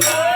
잘했어.